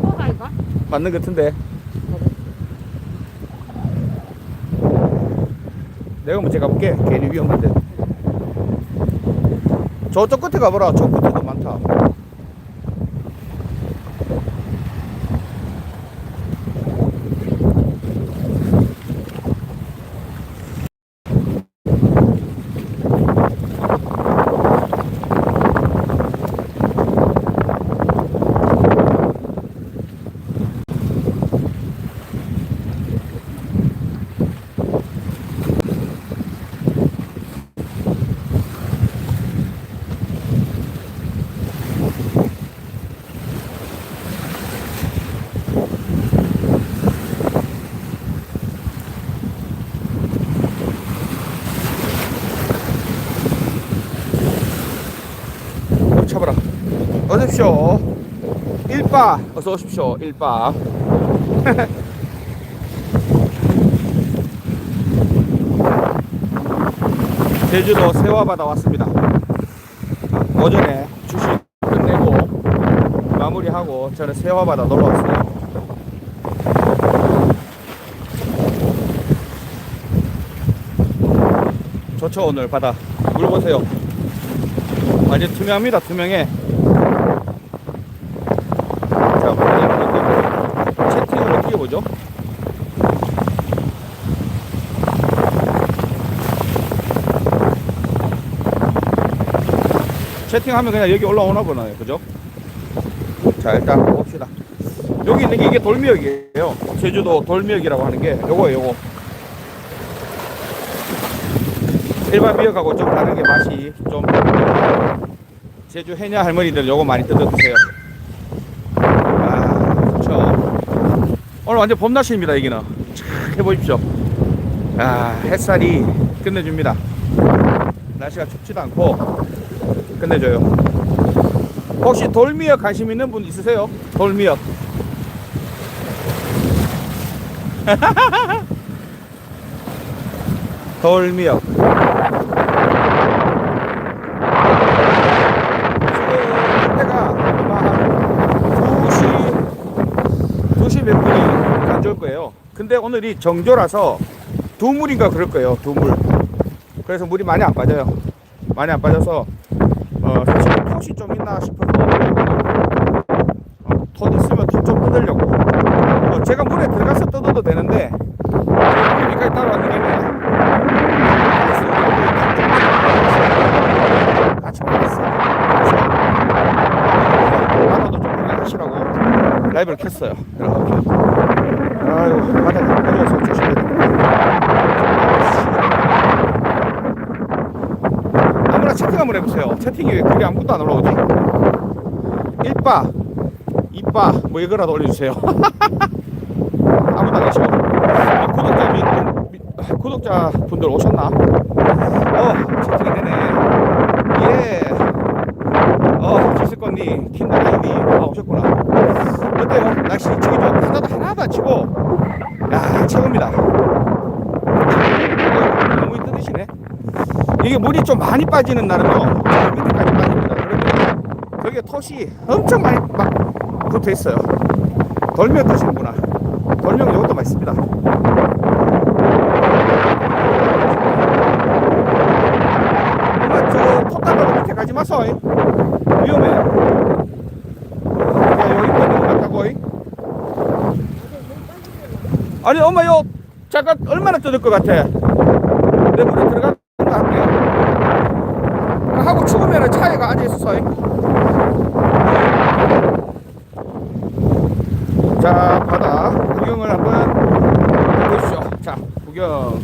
뭐가 이거? 맞는 것 같은데. 내가 먼저 가볼게. 괜히 위험한데. 저쪽 끝에 가보라. 저 끝에도 많다. 어, 잡아라. 어서 오십시오. 일바. 어서 오십시오. 일바. 제주도 세화바다 왔습니다. 아, 오전에 주식 끝내고 마무리하고 저는 세화바다 놀러 왔어요. 좋죠 오늘 바다 물 보세요. 완전 투명합니다 투명해 자 먼저 채팅을 어떻게 보죠? 채팅하면 그냥 여기 올라오나 보나요 그죠? 자 일단 봅시다. 여기 있는 게 이게 돌미역이에요. 제주도 돌미역이라고 하는 게. 요거예요 요거. 일반 미역하고 좀 다른 게 맛이 좀 제주 해녀 할머니들 요거 많이 뜯어 드세요. 아, 좋죠. 오늘 완전 봄 날씨입니다, 여기는. 촥 해보십시오. 아, 햇살이 끝내줍니다. 날씨가 춥지도 않고 끝내줘요. 혹시 돌미역 관심 있는 분 있으세요? 돌미역. 돌미역. 지금 때가 아마 한 2시, 2시 몇 분이 안 좋을 거예요. 근데 오늘이 정조라서 두 물인가 그럴 거예요. 두 물. 그래서 물이 많이 안 빠져요. 많이 안 빠져서 어, 사실 톳이 좀 있나 싶어서 어, 톳 있으면 톳좀 뜯으려고. 어, 제가 물에 들어가서 뜯어도 되는데 여기까지 따라왔기 때문에 라이브를 켰어요. 아이고 바다 어려워서 조심해야 아무나 채팅 한번 해보세요. 채팅이 왜 그게 아무것도 안 올라오지? 1바, 2바 뭐 이거라도 올려주세요. 아무도 안 계셔. 어, 구독자 미, 미, 구독자 분들 오셨나? 어 채팅이 되네. 예. 어, 지스건님, 킨더라이님, 아, 오셨구나. 어때요? 날씨 저기 저 하나도 하나도 안 치고, 야, 최고입니다. 어, 너무 뜨드시네. 이게 물이 좀 많이 빠지는 날은요, 저 밑에까지 빠집니다. 그러면 거기에 톳이 엄청 많이 막 붙어 있어요. 돌명 드시는구나. 돌명 이것도 맛있습니다. 엄마 저 톱다가로 밑에 가지 마소 이. 위험해 야 여기 있는 거 같다고 이. 아니 엄마 요 잠깐 얼마나 뜯을 것 같아 내 물에 들어가는 거 할게 하고 죽으면 차에가 앉아있어서 이. 자 바다 구경을 한번 보십시오 자 구경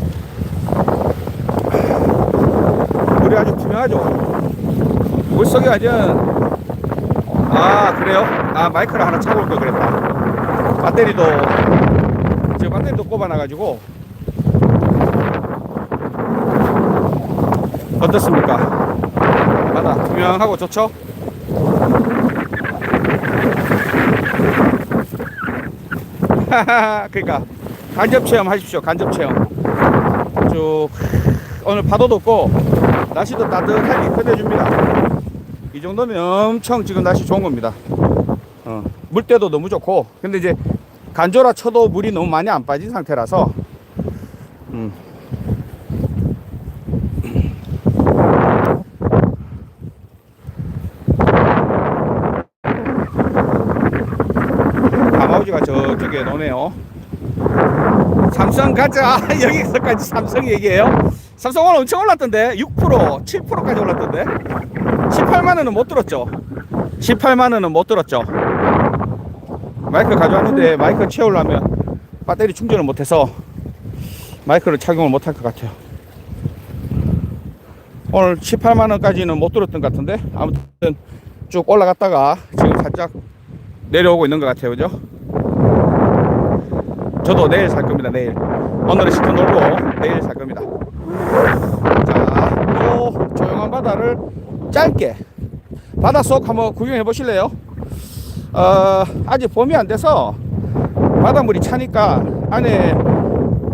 물이 아주 투명하죠. 물속에 완전 아 그래요? 아 마이크를 하나 차고 올 걸 그랬다. 배터리도 지금 배터리도 꼽아놔가지고 어떻습니까? 바다 투명하고 좋죠? 그러니까 간접 체험 하십시오. 간접 체험. 쭉 오늘 파도도 없고 날씨도 따뜻하게 끝내줍니다. 이 정도면 엄청 지금 날씨 좋은 겁니다. 어, 물때도 너무 좋고 근데 이제 간조라 쳐도 물이 너무 많이 안 빠진 상태라서 음. 가마우지가 저쪽에 노네요. 삼성 가자. 여기서까지 삼성 얘기해요. 삼성 오늘 엄청 올랐던데. 6%, 7%까지 올랐던데. 18만 원은 못 들었죠. 18만 원은 못 들었죠. 마이크 가져왔는데 마이크 채우려면 배터리 충전을 못해서 마이크를 착용을 못할 것 같아요. 오늘 18만 원까지는 못 들었던 것 같은데 아무튼 쭉 올라갔다가 지금 살짝 내려오고 있는 것 같아요, 그죠? 저도 내일 살 겁니다, 내일. 오늘은 시켜 놀고 내일 살 겁니다. 자, 요 조용한 바다를 짧게 바닷속 한번 구경해 보실래요? 어, 아직 봄이 안 돼서 바닷물이 차니까 안에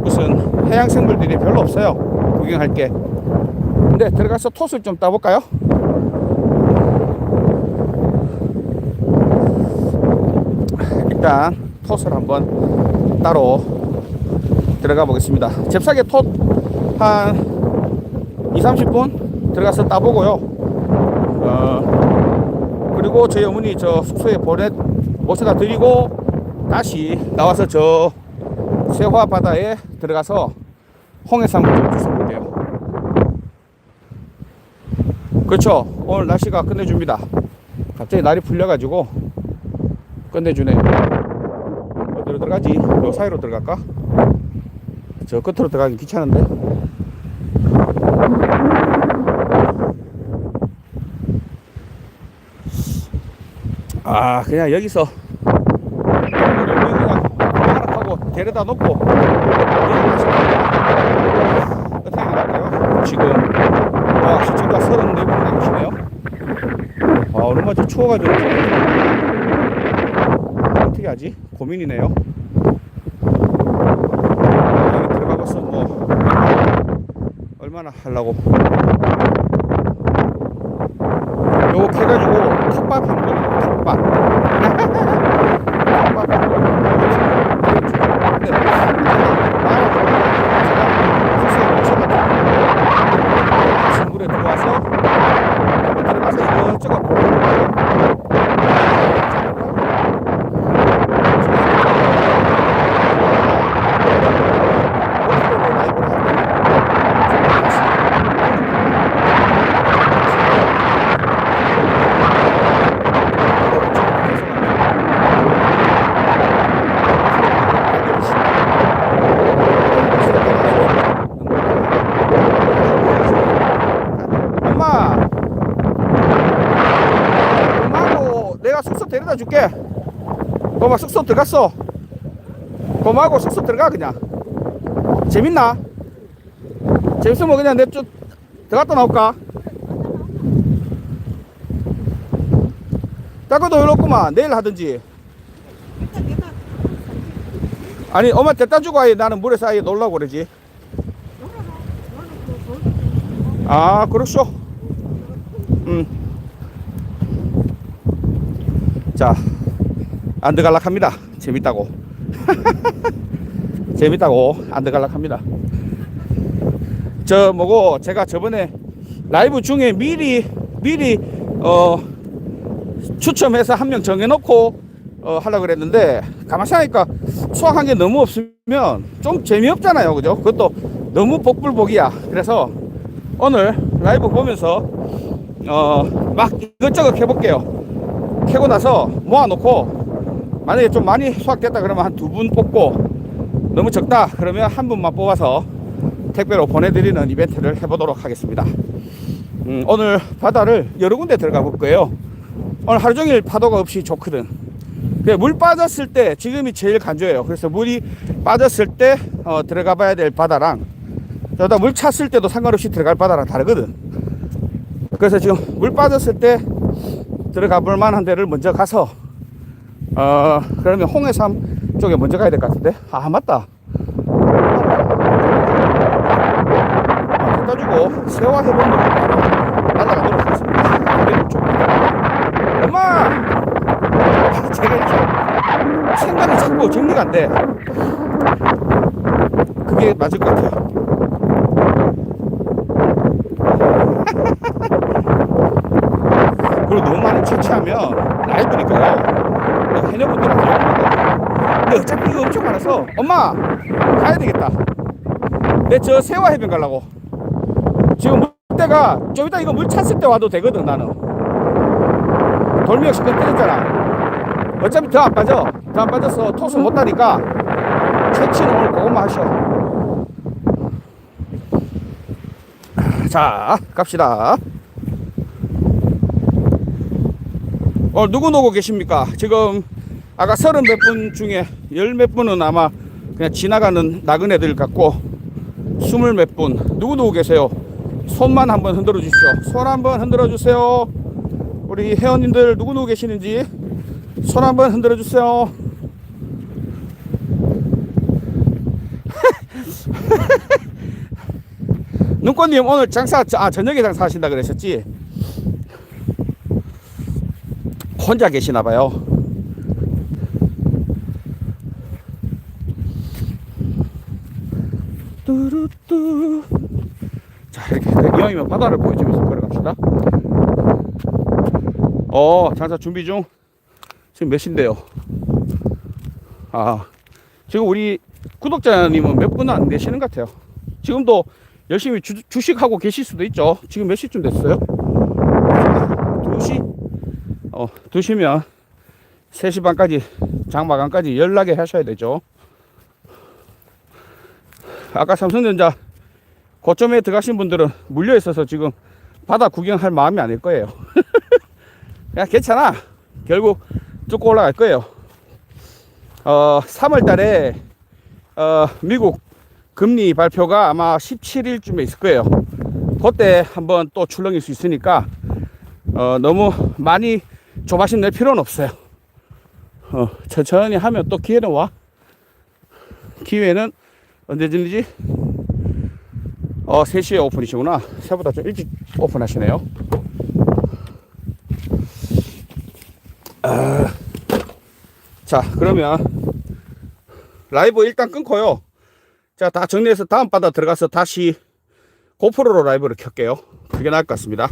무슨 해양 생물들이 별로 없어요. 구경할 게. 근데 들어가서 톳을 좀 따볼까요? 일단 톳을 한번 따로 들어가 보겠습니다. 잽싸게 톳한 2, 30분 들어가서 따보고요. 어, 그리고 저희 어머니 저 숙소에 보내 모셔다 드리고 다시 나와서 저 세화 바다에 들어가서 홍해산물 좀 주워 볼게요. 그렇죠. 오늘 날씨가 끝내줍니다. 갑자기 날이 풀려가지고 끝내주네. 어디로 들어가지? 요 사이로 들어갈까? 저 끝으로 들어가기 귀찮은데. 아, 그냥 여기서 여기 그냥 하락하고 데려다 놓고 어떻게 할까요? 지금 아, 시청자 34분 남으시네요. 아, 얼마 전 추워가지고 어떻게 하지? 고민이네요. 여기 들어가봤어 뭐 얼마나 하려고 요거 해가지고 텃밭 하는 거예요 텃밭 텃밭 하는 거예요 근데 제가 물에 들어와서 한번 들어가서 이것저것 보고 엄마 엄마하고 내가 숙소 데려다 줄게. 고마 숙소 들어갔어? 고마하고 숙소 들어가 그냥. 재밌나? 재밌으면 그냥 내좀 들어갔다 나올까? 따거도 이렇구만. 내일 하든지. 아니 엄마 데려다 주고 아예 나는 물에 사이에 놀라고 그러지. 아 그렇소 음. 자, 안 들어갈락 합니다. 재밌다고. 재밌다고 안 들어갈락 합니다. 저 뭐고 제가 저번에 라이브 중에 미리 미리 어 추첨해서 한 명 정해놓고 어 하려고 그랬는데 가만히 생각하니까 수학한 게 너무 없으면 좀 재미없잖아요. 그죠? 그것도 너무 복불복이야. 그래서 오늘 라이브 보면서 어 막 이것저것 해볼게요. 캐고 나서 모아놓고 만약에 좀 많이 수확됐다 그러면 한 두 분 뽑고 너무 적다 그러면 한 분만 뽑아서 택배로 보내드리는 이벤트를 해보도록 하겠습니다. 음, 오늘 바다를 여러 군데 들어가 볼 거예요. 오늘 하루 종일 파도가 없이 좋거든. 그물 빠졌을 때 지금이 제일 간조해요. 그래서 물이 빠졌을 때 어, 들어가 봐야 될 바다랑 저다 물 찼을 때도 상관없이 들어갈 바다랑 다르거든. 그래서 지금 물 빠졌을 때 들어가 볼 만한 데를 먼저 가서 어 그러면 홍해삼 쪽에 먼저 가야 될 것 같은데? 아 맞다. 아, 갖다 주고 세화 해본 거 날아가도록 하겠습니다. 엄마! 제가 이렇게 자꾸 정리가 안 돼. 그게 맞을 것 같아요. 그리고 너무 많이 채취하면 라이브니까요. 해녀분들한테 욕먹어요. 근데 어차피 이거 엄청 많아서 엄마 가야 되겠다. 내 저 세화 해변 가려고. 지금 물때가 좀 이따 이거 물 찼을 때 와도 되거든 나는. 돌미역 시간 때렸잖아. 어차피 더 안 빠져. 더 안 빠져서 토스 못 따니까 채취는 오늘 그것만 하셔. 자, 갑시다. 어, 누구 누구 계십니까? 지금 아까 서른 몇 분 중에 열 몇 분은 아마 그냥 지나가는 나그네들 같고 스물 몇 분. 누구 누구 계세요? 손만 한번 흔들어 주십시오. 손 한번 흔들어 주세요. 우리 회원님들 누구 누구 계시는지 손 한번 흔들어 주세요. 눈꽃님 오늘 장사 아 저녁에 장사하신다 그러셨지? 혼자 계시나 봐요. 뚜루뚜 자 이렇게 이왕이면 바다를 보여주면서 걸어갑시다. 어 장사 준비 중. 지금 몇 시인데요? 아 지금 우리 구독자님은 몇 분 안 되시는 것 같아요. 지금도 열심히 주, 주식하고 계실 수도 있죠. 지금 몇 시쯤 됐어요? 2시? 어, 2시면 3시 반까지, 장마감까지 연락에 하셔야 되죠. 아까 삼성전자 고점에 들어가신 분들은 물려 있어서 지금 바다 구경할 마음이 아닐 거예요. 그냥 괜찮아. 결국 쭉 올라갈 거예요. 어, 3월 달에, 어, 미국 금리 발표가 아마 17일쯤에 있을 거예요. 그때 한번 또 출렁일 수 있으니까, 어, 너무 많이 조바심 낼 필요는 없어요. 어, 천천히 하면 또 기회는 와. 기회는 언제든지, 어, 3시에 오픈이시구나. 새보다 좀 일찍 오픈하시네요. 아, 자, 그러면 라이브 일단 끊고요. 자, 다 정리해서 다음 바다 들어가서 다시 고프로로 라이브를 켤게요. 그게 나을 것 같습니다.